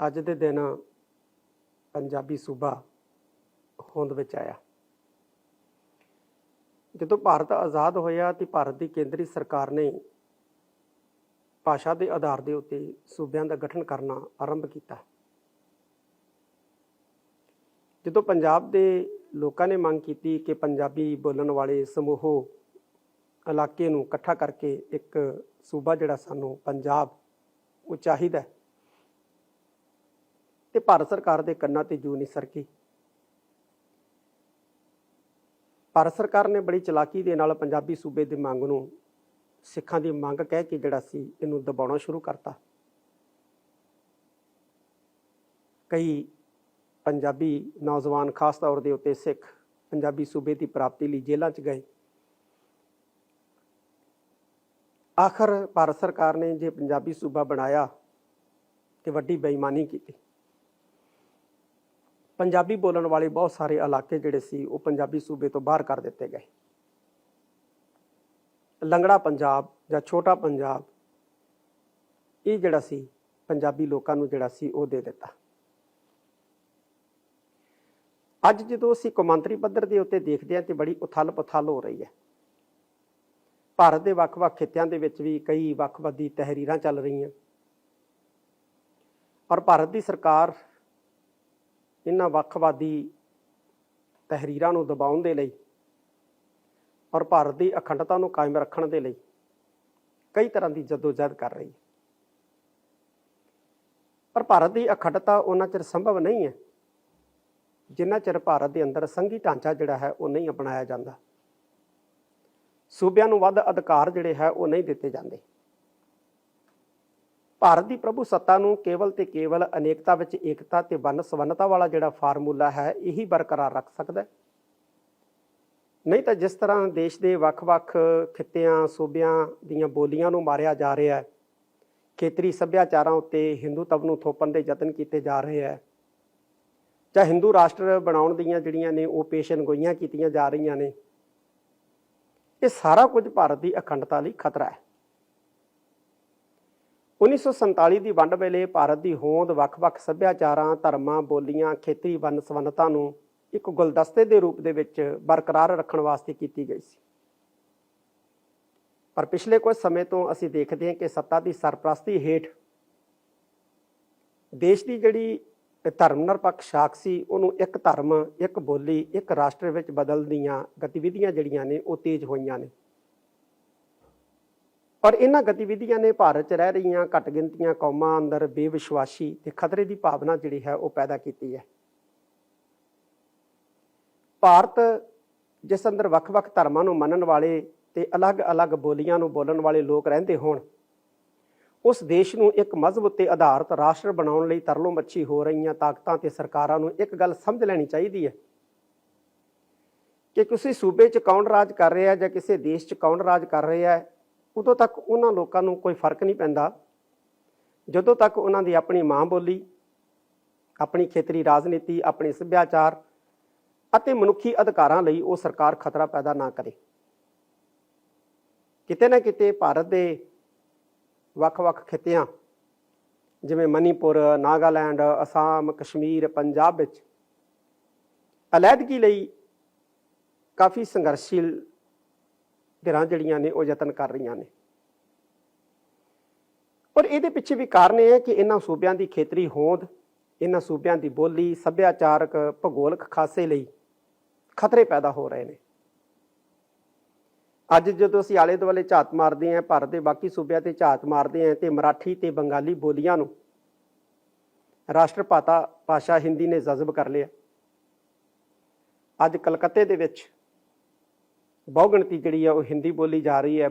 ਅੱਜ ਦੇ ਦਿਨ ਪੰਜਾਬੀ ਸੂਬਾ ਹੋਂਦ ਵਿੱਚ ਆਇਆ ਜਦੋਂ ਭਾਰਤ ਆਜ਼ਾਦ ਹੋਇਆ ਤੇ ਭਾਰਤ ਦੀ ਕੇਂਦਰੀ ਸਰਕਾਰ ਨੇ ਭਾਸ਼ਾ ਦੇ ਆਧਾਰ ਦੇ ਉੱਤੇ ਸੂਬਿਆਂ ਦਾ ਗਠਨ ਕਰਨਾ ਆਰੰਭ ਕੀਤਾ ਜਦੋਂ ਪੰਜਾਬ ਦੇ ਲੋਕਾਂ ਨੇ ਮੰਗ ਕੀਤੀ ਕਿ ਪੰਜਾਬੀ ਬੋਲਣ ਵਾਲੇ ਸਮੂਹ ਇਲਾਕੇ ਨੂੰ ਇਕੱਠਾ ਕਰਕੇ ਇੱਕ ਸੂਬਾ ਜਿਹੜਾ ਸਾਨੂੰ ਪੰਜਾਬ ਉਹ ਚਾਹੀਦਾ ਹੈ। ਤੇ ਭਾਰਤ ਸਰਕਾਰ ਦੇ ਕੰਨਾਂ ਤੇ ਜੂ ਨਹੀਂ ਸਰਕੀ। ਭਾਰਤ ਸਰਕਾਰ ਨੇ ਬੜੀ ਚਲਾਕੀ ਦੇ ਨਾਲ ਪੰਜਾਬੀ ਸੂਬੇ ਦੀ ਮੰਗ ਨੂੰ, ਸਿੱਖਾਂ ਦੀ ਮੰਗ ਕਹਿ ਕੇ ਜਿਹੜਾ ਸੀ, ਇਹਨੂੰ ਦਬਾਉਣਾ ਸ਼ੁਰੂ ਕਰਤਾ। ਕਈ ਪੰਜਾਬੀ ਨੌਜਵਾਨ ਖਾਸ ਤੌਰ ਦੇ ਉੱਤੇ ਸਿੱਖ ਪੰਜਾਬੀ ਸੂਬੇ ਦੀ ਪ੍ਰਾਪਤੀ ਲਈ ਜੇਲ੍ਹਾਂ 'ਚ ਗਏ। ਆਖਰ ਭਾਰਤ ਸਰਕਾਰ ਨੇ ਜੇ ਪੰਜਾਬੀ ਸੂਬਾ ਬਣਾਇਆ ਤੇ ਵੱਡੀ ਬੇਈਮਾਨੀ ਕੀਤੀ। ਪੰਜਾਬੀ ਬੋਲਣ ਵਾਲੇ ਬਹੁਤ ਸਾਰੇ ਇਲਾਕੇ ਜਿਹੜੇ ਸੀ, ਉਹ ਪੰਜਾਬੀ ਸੂਬੇ ਤੋਂ ਬਾਹਰ ਕਰ ਦਿੱਤੇ ਗਏ। ਲੰਗੜਾ ਪੰਜਾਬ ਜਾਂ ਛੋਟਾ ਪੰਜਾਬ, ਇਹ ਜਿਹੜਾ ਸੀ, ਪੰਜਾਬੀ ਲੋਕਾਂ ਨੂੰ ਜਿਹੜਾ ਸੀ, ਉਹ ਦੇ ਦਿੱਤਾ। ਅੱਜ ਜਦੋਂ ਅਸੀਂ ਕੌਮਾਂਤਰੀ ਪੱਧਰ ਦੇ ਉੱਤੇ ਦੇਖਦੇ ਹਾਂ, ਤੇ ਬੜੀ ਉਥਲ ਪੁਥਲ ਹੋ ਰਹੀ ਹੈ। ਭਾਰਤ ਦੇ ਵੱਖ-ਵੱਖ ਖਿੱਤਿਆਂ ਦੇ ਵਿੱਚ ਵੀ ਕਈ ਵੱਖਵਾਦੀ ਤਹਿਰੀਰਾਂ ਚੱਲ ਰਹੀਆਂ। ਔਰ ਭਾਰਤ ਦੀ ਸਰਕਾਰ ਇਹਨਾਂ ਵੱਖਵਾਦੀ ਤਹਿਰੀਰਾਂ ਨੂੰ ਦਬਾਉਣ ਦੇ ਲਈ ਔਰ ਭਾਰਤ ਦੀ ਅਖੰਡਤਾ ਨੂੰ ਕਾਇਮ ਰੱਖਣ ਦੇ ਲਈ ਕਈ ਤਰ੍ਹਾਂ ਦੀ ਜਦੋਜਹਿਦ ਕਰ ਰਹੀ ਹੈ। ਪਰ ਭਾਰਤ ਦੀ ਅਖੰਡਤਾ ਉਹਨਾਂ ਚਿਰ ਸੰਭਵ ਨਹੀਂ ਹੈ ਜਿੰਨਾ ਚਿਰ ਭਾਰਤ ਦੇ ਅੰਦਰ ਸੰਘੀ ਢਾਂਚਾ ਜਿਹੜਾ ਹੈ ਉਹ ਨਹੀਂ ਅਪਣਾਇਆ ਜਾਂਦਾ। ਸੂਬਿਆਂ ਨੂੰ ਵੱਧ ਅਧਿਕਾਰ ਜਿਹੜੇ ਹੈ ਉਹ ਨਹੀਂ ਦਿੱਤੇ ਜਾਂਦੇ। ਭਾਰਤ ਦੀ ਪ੍ਰਭੂ ਸੱਤਾ ਨੂੰ ਕੇਵਲ ਤੇ ਕੇਵਲ ਅਨੇਕਤਾ ਵਿੱਚ ਏਕਤਾ ਤੇ ਵੰਨ ਸਵੰਨਤਾ ਵਾਲਾ ਜਿਹੜਾ ਫਾਰਮੂਲਾ ਹੈ, ਇਹੀ ਬਰਕਰਾਰ ਰੱਖ ਸਕਦਾ ਹੈ। ਨਹੀਂ ਤਾਂ ਜਿਸ ਤਰ੍ਹਾਂ ਦੇਸ਼ ਦੇ ਵੱਖ-ਵੱਖ ਖਿੱਤਿਆਂ, ਸੂਬਿਆਂ ਦੀਆਂ ਬੋਲੀਆਂ ਨੂੰ ਮਾਰਿਆ ਜਾ ਰਿਹਾ ਹੈ, ਖੇਤਰੀ ਸੱਭਿਆਚਾਰਾਂ ਉੱਤੇ ਹਿੰਦੂਤਵ ਨੂੰ ਥੋਪਣ ਦੇ ਯਤਨ ਕੀਤੇ ਜਾ ਰਹੇ ਹੈ, ਜਾਂ ਹਿੰਦੂ ਰਾਸ਼ਟਰ ਬਣਾਉਣ ਦੀਆਂ ਜਿਹੜੀਆਂ ਨੇ ਉਹ ਪੇਸ਼ਨਗੋਈਆਂ ਕੀਤੀਆਂ ਜਾ ਰਹੀਆਂ ਨੇ, ਇਹ ਸਾਰਾ ਕੁਝ ਭਾਰਤ ਦੀ ਅਖੰਡਤਾ ਲਈ ਖਤਰਾ ਹੈ। 1947 ਦੀ ਵੰਡ ਵੇਲੇ ਭਾਰਤ ਦੀ ਹੋਂਦ ਵੱਖ-ਵੱਖ ਸੱਭਿਆਚਾਰਾਂ, ਧਰਮਾਂ, ਬੋਲੀਆਂ, ਖੇਤਰੀ ਵੰਨ ਸਵੰਨਤਾ ਨੂੰ ਇੱਕ ਗੁਲਦਸਤੇ ਦੇ ਰੂਪ ਦੇ ਵਿੱਚ ਬਰਕਰਾਰ ਰੱਖਣ ਵਾਸਤੇ ਕੀਤੀ ਗਈ ਸੀ। ਪਰ ਪਿਛਲੇ ਕੁਝ ਸਮੇਂ ਤੋਂ ਅਸੀਂ ਦੇਖਦੇ ਹਾਂ ਕਿ ਸੱਤਾ ਦੀ ਸਰਪ੍ਰਸਤੀ ਹੇਠ ਦੇਸ਼ ਦੀ ਜਿਹੜੀ ਧਰਮ ਨਿਰਪੱਖ ਸ਼ਾਖ ਸੀ, ਉਹਨੂੰ ਇੱਕ ਧਰਮ, ਇੱਕ ਬੋਲੀ, ਇੱਕ ਰਾਸ਼ਟਰ ਵਿੱਚ ਬਦਲਣ ਦੀਆਂ ਗਤੀਵਿਧੀਆਂ ਜਿਹੜੀਆਂ ਨੇ, ਉਹ ਤੇਜ਼ ਹੋਈਆਂ ਨੇ। ਪਰ ਇਹਨਾਂ ਗਤੀਵਿਧੀਆਂ ਨੇ ਭਾਰਤ 'ਚ ਰਹਿ ਰਹੀਆਂ ਘੱਟ ਗਿਣਤੀਆਂ ਕੌਮਾਂ ਅੰਦਰ ਬੇਵਿਸ਼ਵਾਸੀ ਤੇ ਖਤਰੇ ਦੀ ਭਾਵਨਾ ਜਿਹੜੀ ਹੈ ਉਹ ਪੈਦਾ ਕੀਤੀ ਹੈ। ਭਾਰਤ ਜਿਸ ਅੰਦਰ ਵੱਖ-ਵੱਖ ਧਰਮਾਂ ਨੂੰ ਮੰਨਣ ਵਾਲੇ ਤੇ ਅਲੱਗ-ਅਲੱਗ ਬੋਲੀਆਂ ਨੂੰ ਬੋਲਣ ਵਾਲੇ ਲੋਕ ਰਹਿੰਦੇ ਹੋਣ, ਉਸ ਦੇਸ਼ ਨੂੰ ਇੱਕ ਮਜ਼ਹਬ ਉੱਤੇ ਆਧਾਰਿਤ ਰਾਸ਼ਟਰ ਬਣਾਉਣ ਲਈ ਤਰਲੋ ਮੱਛੀ ਹੋ ਰਹੀਆਂ ਤਾਕਤਾਂ ਤੇ ਸਰਕਾਰਾਂ ਨੂੰ ਇੱਕ ਗੱਲ ਸਮਝ ਲੈਣੀ ਚਾਹੀਦੀ ਹੈ ਕਿ ਕਿਸੇ ਸੂਬੇ 'ਚ ਕੌਣ ਰਾਜ ਕਰ ਰਿਹਾ ਹੈ ਜਾਂ ਕਿਸੇ ਦੇਸ਼ 'ਚ ਕੌਣ ਰਾਜ ਕਰ ਰਿਹਾ ਹੈ ਉਦੋਂ ਤੱਕ ਉਹਨਾਂ ਲੋਕਾਂ ਨੂੰ ਕੋਈ ਫ਼ਰਕ ਨਹੀਂ ਪੈਂਦਾ। ਜਦੋਂ ਤੱਕ ਉਹਨਾਂ ਦੀ ਆਪਣੀ ਮਾਂ ਬੋਲੀ, ਆਪਣੀ ਖੇਤਰੀ ਰਾਜਨੀਤੀ, ਆਪਣੀ ਸੱਭਿਆਚਾਰ ਅਤੇ ਮਨੁੱਖੀ ਅਧਿਕਾਰਾਂ ਲਈ ਉਹ ਸਰਕਾਰ ਖਤਰਾ ਪੈਦਾ ਨਾ ਕਰੇ। ਕਿਤੇ ਨਾ ਕਿਤੇ ਭਾਰਤ ਦੇ ਵੱਖ-ਵੱਖ ਖਿੱਤਿਆਂ, ਜਿਵੇਂ ਮਨੀਪੁਰ, ਨਾਗਾਲੈਂਡ, ਅਸਾਮ, ਕਸ਼ਮੀਰ, ਪੰਜਾਬ ਵਿੱਚ, ਅਲੱਦਗੀ ਲਈ ਕਾਫੀ ਸੰਘਰਸ਼ੀਲ ਧਿਰਾਂ ਜਿਹੜੀਆਂ ਨੇ, ਉਹ ਯਤਨ ਕਰ ਰਹੀਆਂ ਨੇ। ਔਰ ਇਹਦੇ ਪਿੱਛੇ ਵੀ ਕਾਰਨ ਇਹ ਹੈ ਕਿ ਇਹਨਾਂ ਸੂਬਿਆਂ ਦੀ ਖੇਤਰੀ ਹੋਂਦ, ਇਹਨਾਂ ਸੂਬਿਆਂ ਦੀ ਬੋਲੀ, ਸੱਭਿਆਚਾਰਕ, ਭੂਗੋਲਿਕ ਖਾਸੇ ਲਈ ਖਤਰੇ ਪੈਦਾ ਹੋ ਰਹੇ ਨੇ। ਅੱਜ ਜਦੋਂ ਅਸੀਂ ਆਲੇ ਦੁਆਲੇ ਝਾਤ ਮਾਰਦੇ ਆਂ ਭਾਰਤ ਦੇ ਬਾਕੀ ਸੂਬਿਆਂ ਤੇ ਝਾਤ ਮਾਰਦੇ ਆਂ ਤੇ ਮਰਾਠੀ ਤੇ ਬੰਗਾਲੀ ਬੋਲੀਆਂ ਨੂੰ ਰਾਸ਼ਟਰਪਾਤਾ ਭਾਸ਼ਾ ਹਿੰਦੀ ਨੇ ਜਜ਼ਬ ਕਰ ਲਿਆ। ਅੱਜ ਕਲਕੱਤੇ ਦੇ ਵਿੱਚ ਬਹੁਗਿਣਤੀ ਜਿਹੜੀ ਆ ਉਹ ਹਿੰਦੀ ਬੋਲੀ ਜਾ ਰਹੀ ਹੈ